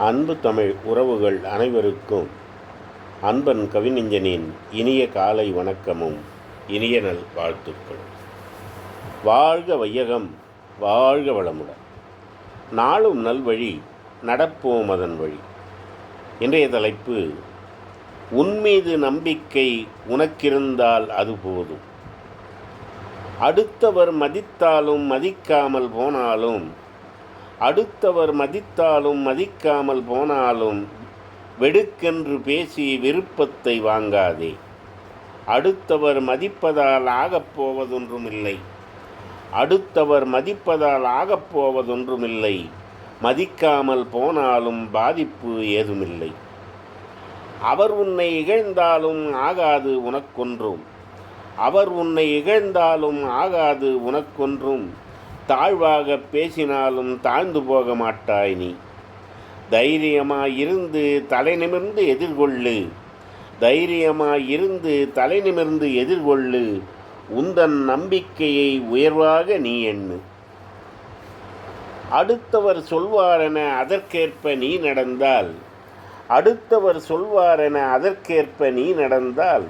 அன்பு தமிழ் உறவுகள் அனைவருக்கும் அன்பன் கவிஞனின் இனிய காலை வணக்கமும் இனிய நல் வாழ்த்துக்களும். வாழ்க வையகம் வாழ்க வளமுடன். நாளும் நல்வழி நடப்போம் அதன் வழி. இன்றைய தலைப்பு உன்மீது நம்பிக்கை உனக்கிருந்தால் அது போதும். அடுத்தவர் மதித்தாலும் மதிக்காமல் போனாலும் அடுத்தவர் மதித்தாலும் மதிக்காமல் போனாலும் வெடுக்கென்று பேசி விருப்பத்தை வாங்காதே. அடுத்தவர் மதிப்பதால் ஆகப்போவதொன்றுமில்லை அடுத்தவர் மதிப்பதால் ஆகப் போவதொன்றுமில்லை. மதிக்காமல் போனாலும் பாதிப்பு ஏதுமில்லை. அவர் உன்னை இகழ்ந்தாலும் ஆகாது உனக்கொன்றும். அவர் உன்னை இகழ்ந்தாலும் ஆகாது உனக்கொன்றும். தாழ்வாக பேசினாலும் தாழ்ந்து போக மாட்டாய் நீ. தைரியமாயிருந்து தலை நிமிர்ந்து எதிர்கொள்ளு. தைரியமாயிருந்து தலை நிமிர்ந்து எதிர்கொள்ளு. உந்தன் நம்பிக்கையை உயர்வாக நீ எண்ணு. அடுத்தவர் சொல்வாரென அதற்கேற்ப நீ நடந்தால். அடுத்தவர் சொல்வாரென அதற்கேற்ப நீ நடந்தால்.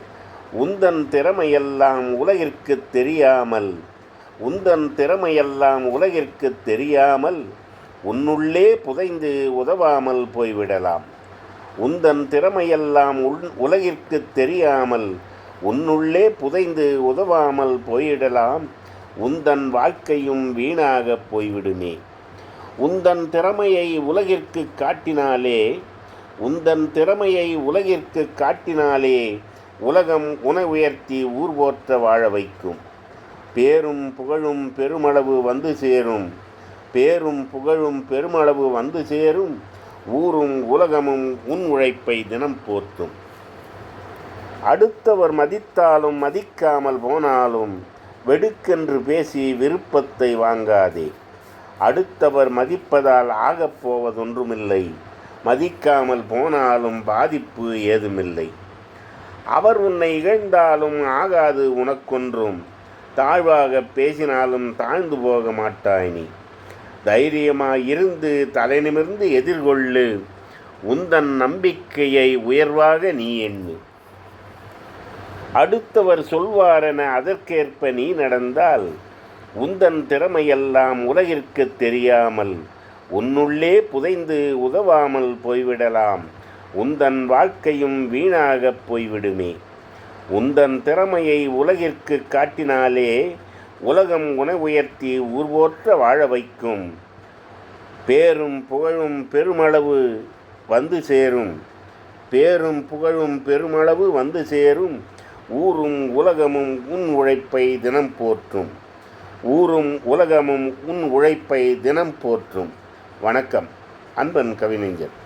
உந்தன் திறமையெல்லாம் உலகிற்கு தெரியாமல் உந்தன் திறமையெல்லாம் உலகிற்கு தெரியாமல் உன்னுள்ளே புதைந்து உதவாமல் போய்விடலாம். உந்தன் திறமையெல்லாம் உள் உலகிற்கு தெரியாமல் உன்னுள்ளே புதைந்து உதவாமல் போயிடலாம் உந்தன் வாழ்க்கையும் வீணாக போய்விடுமே. உந்தன் திறமையை உலகிற்கு காட்டினாலே உந்தன் திறமையை உலகிற்கு காட்டினாலே உலகம் உணவுயர்த்தி உயர்த்தி வாழ வைக்கும். பேரும் புகழும் பெருமளவு வந்து சேரும். பேரும் புகழும் பெருமளவு வந்து சேரும். ஊரும் உலகமும் உன் உழைப்பை தினம் போர்த்தும் அடுத்தவர் மதித்தாலும் மதிக்காமல் போனாலும் வெடுக்கென்று பேசி விருப்பத்தை வாங்காதே. அடுத்தவர் மதிப்பதால் ஆகப் போவதொன்றுமில்லை. மதிக்காமல் போனாலும் பாதிப்பு ஏதுமில்லை. அவர் உன்னை இகழ்ந்தாலும் ஆகாது உனக்கொன்றும். தாழ்வாக பேசினாலும் தாழ்ந்து போக மாட்டாய் நீ. தைரியமாயிருந்து தலை நிமிர்ந்து எதிர்கொள்ளு. உந்தன் நம்பிக்கையை உயர்வாக நீ எண்ணு. அடுத்தவர் சொல்வாரென அதற்கேற்ப நீ நடந்தால் உந்தன் திறமையெல்லாம் உலகிற்கு தெரியாமல் உன்னுள்ளே புதைந்து உதவாமல் போய்விடலாம். உந்தன் வாழ்க்கையும் வீணாகப் போய்விடுமே. உந்தன் திறமையை உலகிற்கு காட்டினாலே உலகம் உன உயர்த்தி ஊர்வோற்ற வாழ வைக்கும். பேரும் புகழும் பெருமளவு வந்து சேரும். பேரும் புகழும் பெருமளவு வந்து சேரும். ஊரும் உலகமும் உன் உழைப்பை தினம் போற்றும். ஊரும் உலகமும் உன் உழைப்பை தினம் போற்றும். வணக்கம். அன்பன் கவிஞர்